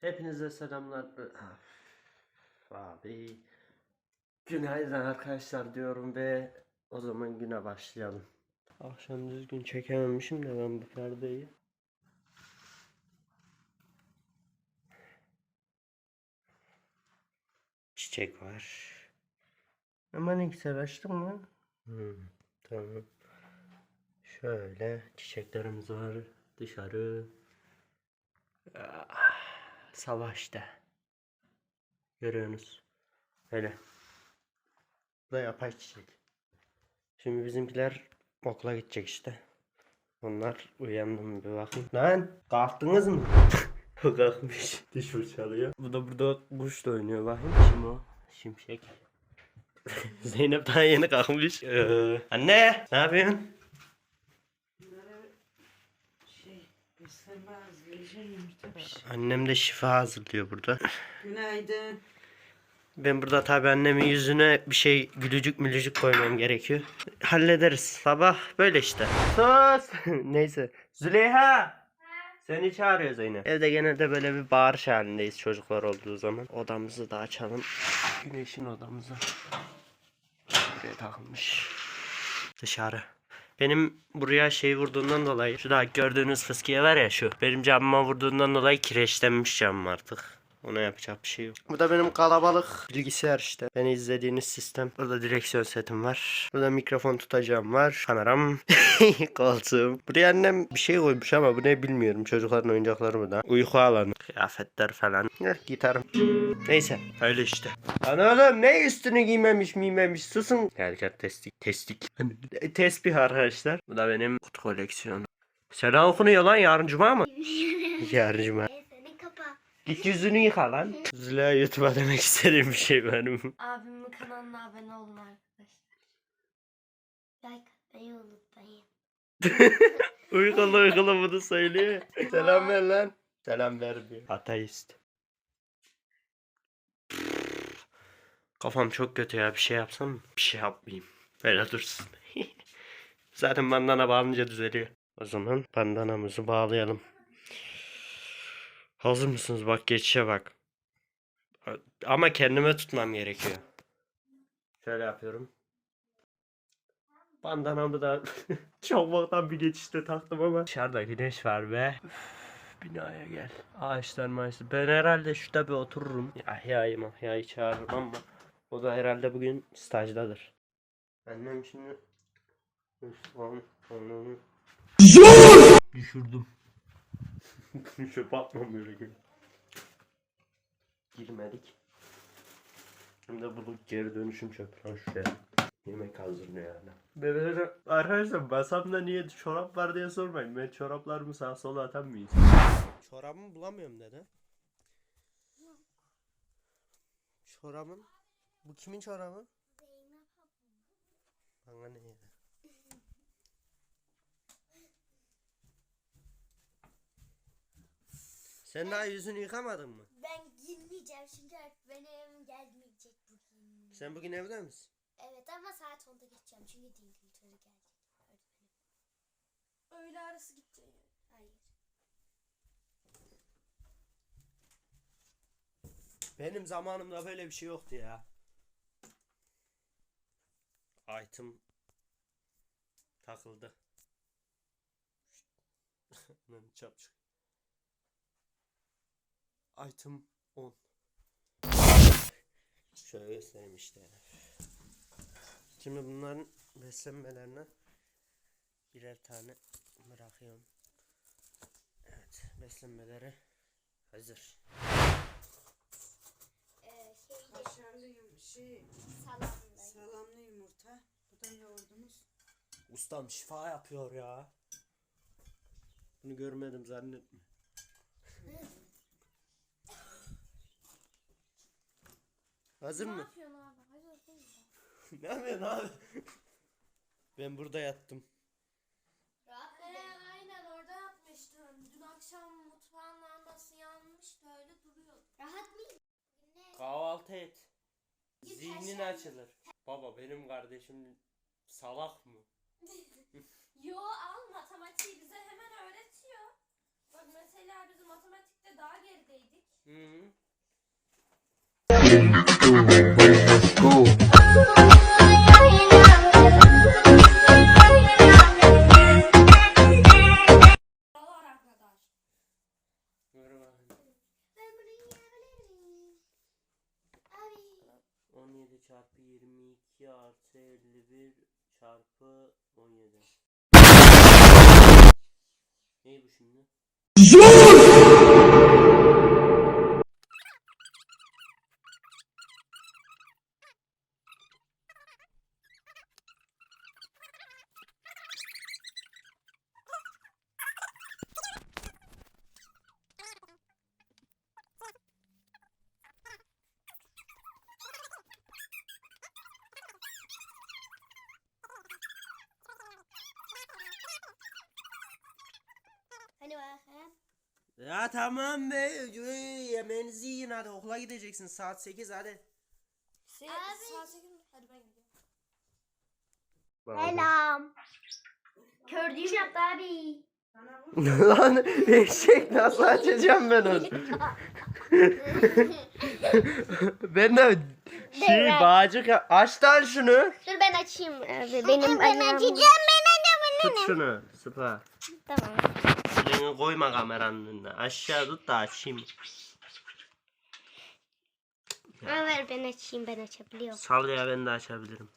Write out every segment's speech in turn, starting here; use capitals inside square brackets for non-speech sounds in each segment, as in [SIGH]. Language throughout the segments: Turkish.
Hepinize selamlar. Abi. Günaydın arkadaşlar diyorum ve o zaman güne başlayalım. Akşam düzgün çekememişim de ben bu perdeyi. Çiçek var. Ama ne güzel açtın mı? Hmm, tamam. Şöyle çiçeklerimiz var. Dışarı. Ah, Savaşta. Görüyorsunuz. Öyle. Bu da yapay çiçek. Şimdi bizimkiler okula gidecek işte. Onlar uyandı mı bir bakın. Lan kalktınız mı? [LAUGHS] o kalkmış. Diş fırçalıyor. Bu da burada kuş da oynuyor bakın. Kim o? Şimşek. [LAUGHS] Zeynep daha yeni kalkmış. Ee, anne ne yapıyorsun? Şey, ısırmaz, var. Annem de şifa hazırlıyor burada. Günaydın. Ben burada tabii annemin yüzüne bir şey gülücük mülücük koymam gerekiyor. Hallederiz. Sabah böyle işte. Sus. [LAUGHS] Neyse. Züleyha. Seni çağırıyor Zeynep. Evde genelde böyle bir bağırış halindeyiz çocuklar olduğu zaman. Odamızı da açalım. Güneşin odamızı. Buraya takılmış. Dışarı. Benim buraya şey vurduğundan dolayı şu da gördüğünüz fıskiye var ya şu. Benim camıma vurduğundan dolayı kireçlenmiş camım artık. Ona yapacak bir şey yok. Bu da benim kalabalık bilgisayar işte. Beni izlediğiniz sistem. Burada direksiyon setim var. Burada mikrofon tutacağım var. Kameram. [LAUGHS] Koltuğum. Buraya annem bir şey koymuş ama bu ne bilmiyorum. Çocukların oyuncakları burada. Uyku alanı. Kıyafetler falan. Heh, gitarım. Neyse. Öyle işte. Lan oğlum ne üstünü giymemiş miymemiş susun. Gerçekten testik. Testik. [LAUGHS] Tesbih arkadaşlar. Bu da benim kutu koleksiyonum. Selam okunuyor lan yarın cuma mı? [LAUGHS] yarın cuma. Git yüzünü yıka lan. Züla YouTube'a demek istediğim bir şey benim. Abimin kanalına abone olun arkadaşlar. Like atmayı unutmayın. [LAUGHS] uykulu uykulu bunu söylüyor. Selam ver lan. Selam vermiyor. Ateist. Kafam çok kötü ya. Bir şey yapsam? Bir şey yapmayayım. Böyle dursun. [LAUGHS] Zaten bandana bağlanınca düzeliyor. O zaman bandanamızı bağlayalım. Hazır mısınız? Bak geçişe bak. Ama kendime tutmam gerekiyor. Şöyle yapıyorum. Bandanamı da [LAUGHS] çabuktan bir geçişte taktım ama. Dışarıda güneş var be. Üf, binaya gel. Ağaçlar maaşlar. Ben herhalde şurada bir otururum. Yahya'yı mahya'yı çağırırım ama o da herhalde bugün stajdadır. Annem şimdi Üstvan onu Düşürdüm. Çöp atmam gerekiyor. Girmedik. Şimdi bunu geri dönüşüm çöp lan şuraya. Yemek hazırlıyor yani. Bebeler arkadaşlar masamda niye çorap var diye sormayın. Ben çoraplarımı sağa sola atan mıyız? Çorabımı bulamıyorum dedi. Çorabın? Bu kimin çorabı? Bana ne ya? Sen daha yüzünü yıkamadın mı? Ben girmeyeceğim çünkü artık benim evim gelmeyecek bugün. Sen bugün evde misin? Evet ama saat 10'da geçeceğim çünkü Dink'in törü gelecek. Öğretmenim. Öğle arası gideceğim. Hayır. Benim zamanımda böyle bir şey yoktu ya. Item takıldı. [LAUGHS] Lan çapçık. Item 10. Şöyle göstereyim işte. Şimdi bunların beslenmelerine birer tane bırakıyorum. Evet, beslenmeleri hazır. Ee, şey, Kaşarlı yum şey, salamlı. salamlı yumurta. Bu da yoğurdumuz. Ustam şifa yapıyor ya. Bunu görmedim zannetme. [LAUGHS] Hazır Ne mı? yapıyorsun abi? Değil. [LAUGHS] ne yapıyorsun abi? ben burada yattım. Rahat ee, aynen orada yapmıştım. Dün akşam mutfağın lambası yanmıştı öyle duruyordu. Rahat mıyım? Ne? Kahvaltı et. Zihnin açılır. Baba benim kardeşim salak mı? [LAUGHS] Yo al matematiği bize hemen öğretiyor. Bak mesela biz matematikte daha gerideydik. Hı. Var bunu yiyebilirim. Abi. 17 çarpı 22 artı 51 çarpı 17. Ne bu şimdi? Hani bakalım. Ya tamam be. Yemeğinizi yiyin hadi okula gideceksin saat 8 hadi. Abi. Saat 8 mi? Hadi ben gidiyorum. Selam. Kördüğüm yaptı abi. Lan [LAUGHS] eşek nasıl açacağım ben onu? [LAUGHS] ben de şey Evet. bağcık yap- aç lan şunu. Dur ben açayım. Abi, benim ben açacağım. Tut şunu sıpa. Tamam. Elini koyma kameranın önüne. Aşağı tut da açayım. Ha, ver ben açayım ben açabiliyorum. Sal ya ben de açabilirim.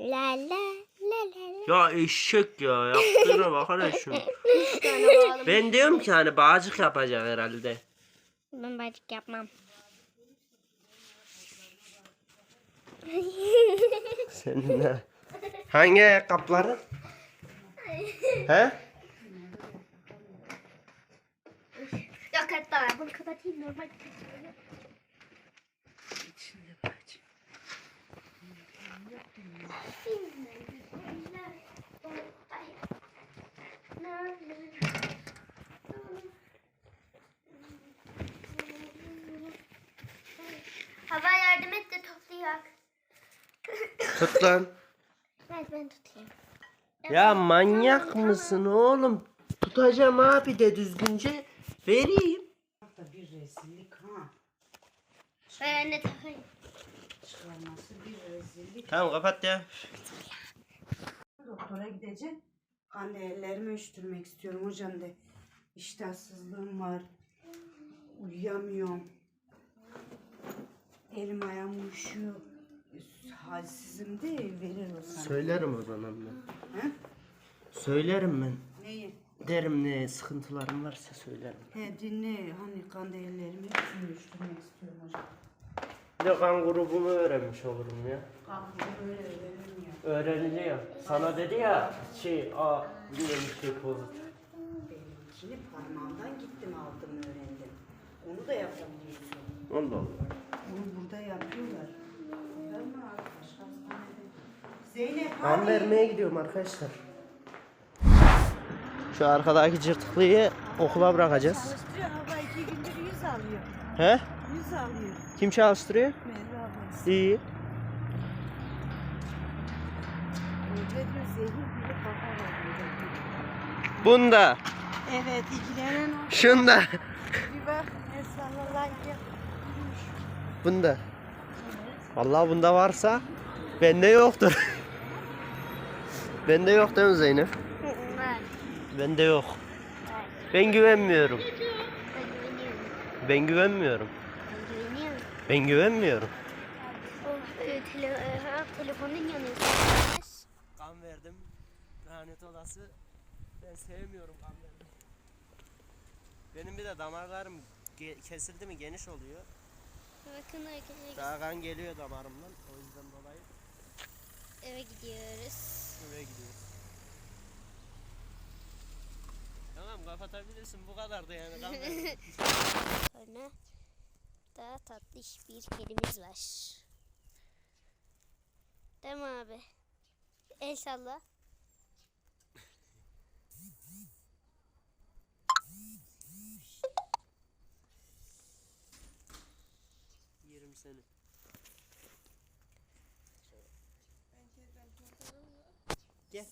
La la la la la. Ya eşek ya yaptığına bak hele şunu. [LAUGHS] Ben diyorum ki hani bağcık yapacak herhalde. Ben bacık yapmam. Senin ne? Hangi ayakkabıları? He? Yok hatta bunu kapatayım normal. Hava yardım et de toplayak. Tut lan. Ver ben tutayım. Ya manyak mısın oğlum? Tutacağım abi de düzgünce vereyim. Da bir rezillik ha. Ver anne takayım. Çıkarması bir rezillik. Tamam kapat ya. Doktora gideceğim. Anne ellerimi üşütürmek istiyorum hocam de. İştahsızlığım var. Uyuyamıyorum. Elim ayağım üşüyor. Halsizim de verir o sana. Söylerim o zaman ben. He? Söylerim ben. Neyi? Derim ne sıkıntılarım varsa söylerim. He dinle hani kan değerlerimi hepsini istiyorum hocam. Bir de kan grubumu öğrenmiş olurum ya. Kalkıp böyle öğrenemiyor. Öğreniliyor. Sana dedi ya şey a bilmiyorum bir şey pozitif. Benimkini parmağımdan gittim aldım öğrendim. Onu da yapabiliyorsun. Allah Allah. Bunu burada yapıyorlar. Burada mı başka hastanede? Zeynep hadi. vermeye gidiyorum arkadaşlar. Şu arkadaki cırtıklıyı okula bırakacağız. Çalıştırıyor abla iki gündür yüz alıyor. He? Yüz alıyor. Kim çalıştırıyor? Merve ablası. İyi. Zehir bile kafa. Bunda. Evet ilgilenen o. Şunda. Bir bak Esra'la like Bunda. Vallahi bunda varsa bende yoktur. [LAUGHS] bende yok değil mi Zeynep? Var. Bende yok. Var. Ben güvenmiyorum. Ben güvenmiyorum. Ben güvenmiyorum. E, telefonun yanıyor. Kan verdim. Lanet olası. Ben sevmiyorum kan verdim. Benim bir de damarlarım kesildi mi geniş oluyor. Bakın arkadaşlar Daha kan geliyor damarımdan. O yüzden dolayı eve gidiyoruz. Eve gidiyoruz. Tamam kapatabilirsin bu kadar da yani. [LAUGHS] Sonra daha tatlış bir kedimiz var. Değil mi abi? El salla. Yerim seni. Gel.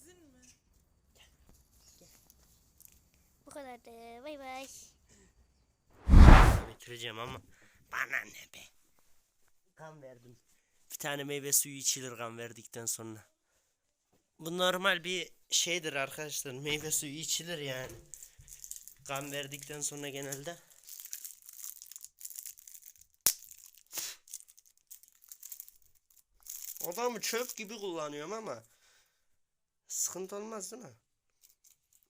Bu kadar da. Bay bay. Bitireceğim ama Bana ne be. Kan verdim. Bir tane meyve suyu içilir kan verdikten sonra. Bu normal bir şeydir arkadaşlar. Meyve suyu içilir yani. Kan verdikten sonra genelde. Adamı çöp gibi kullanıyorum ama sıkıntı olmaz değil mi?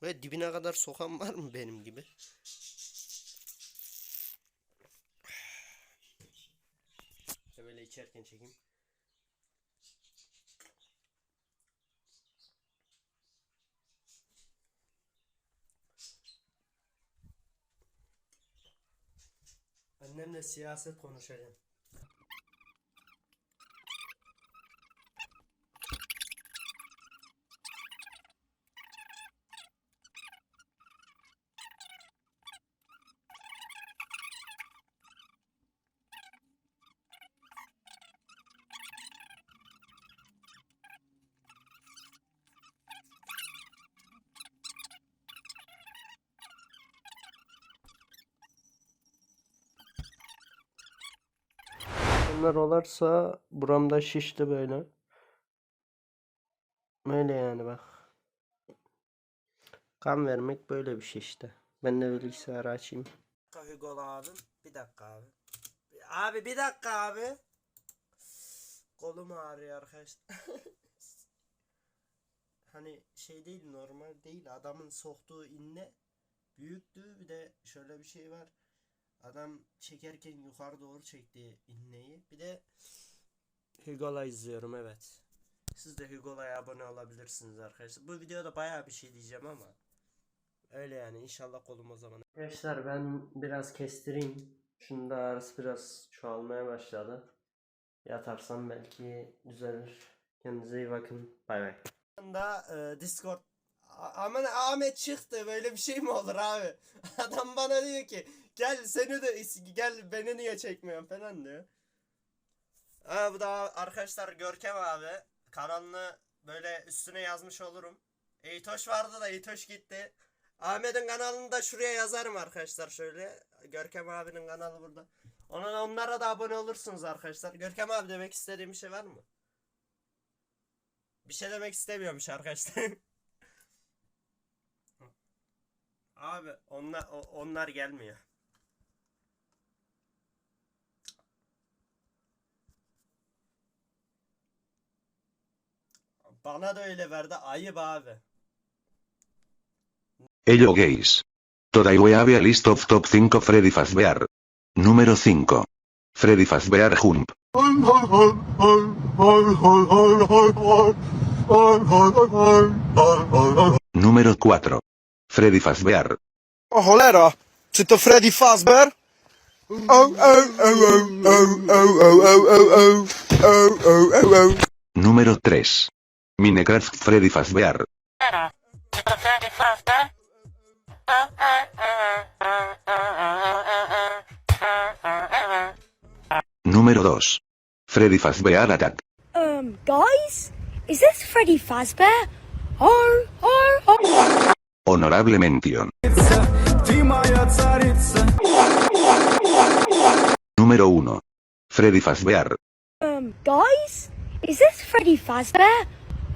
Ve dibine kadar sokan var mı benim gibi? Böyle içerken çekeyim. Annemle siyaset konuşacağım. Bunlar olarsa buramda şişti böyle. Böyle yani bak. Kan vermek böyle bir şey işte. Ben de bilgisayarı açayım. Hugo abim. Bir dakika abi. Abi bir dakika abi. Kolum ağrıyor arkadaşlar. [LAUGHS] hani şey değil normal değil. Adamın soktuğu inne büyüktü. Bir de şöyle bir şey var. Adam çekerken yukarı doğru çekti inneyi. Bir de Hugo'la izliyorum evet. Siz de Hugo'la abone olabilirsiniz arkadaşlar. Bu videoda bayağı bir şey diyeceğim ama öyle yani inşallah kolum o zaman. Arkadaşlar ben biraz kestireyim. Şunun da ağrısı biraz çoğalmaya başladı. Yatarsam belki düzelir. Kendinize iyi bakın. Bay bay. Da e, Discord A- Aman Ahmet çıktı böyle bir şey mi olur abi? [LAUGHS] Adam bana diyor ki gel seni de gel beni niye çekmiyorsun falan diyor. Aa, bu da arkadaşlar Görkem abi kanalını böyle üstüne yazmış olurum. Eytoş vardı da Eytoş gitti. Ahmet'in kanalını da şuraya yazarım arkadaşlar şöyle. Görkem abinin kanalı burada. Ona onlara da abone olursunuz arkadaşlar. Görkem abi demek istediğim bir şey var mı? Bir şey demek istemiyormuş arkadaşlar. [LAUGHS] Abi onlar onlar gelmiyor. Bana da öyle verdi ayıp abi. Ello gays. Today have a list of top 5 Freddy Fazbear. Número 5. Freddy Fazbear Jump. Número 4. Freddy Fazbear. ¡Oh, jolera! ¿Czy to Freddy Fazbear? Número 3. Minecraft Freddy Fazbear. Número 2. Freddy Fazbear Attack. Um, guys, is this Freddy Fazbear? Or, or, or. Honorable mention. Número 1. Freddy Fazbear. Um, guys, is this Freddy Fazbear?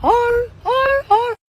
har har har.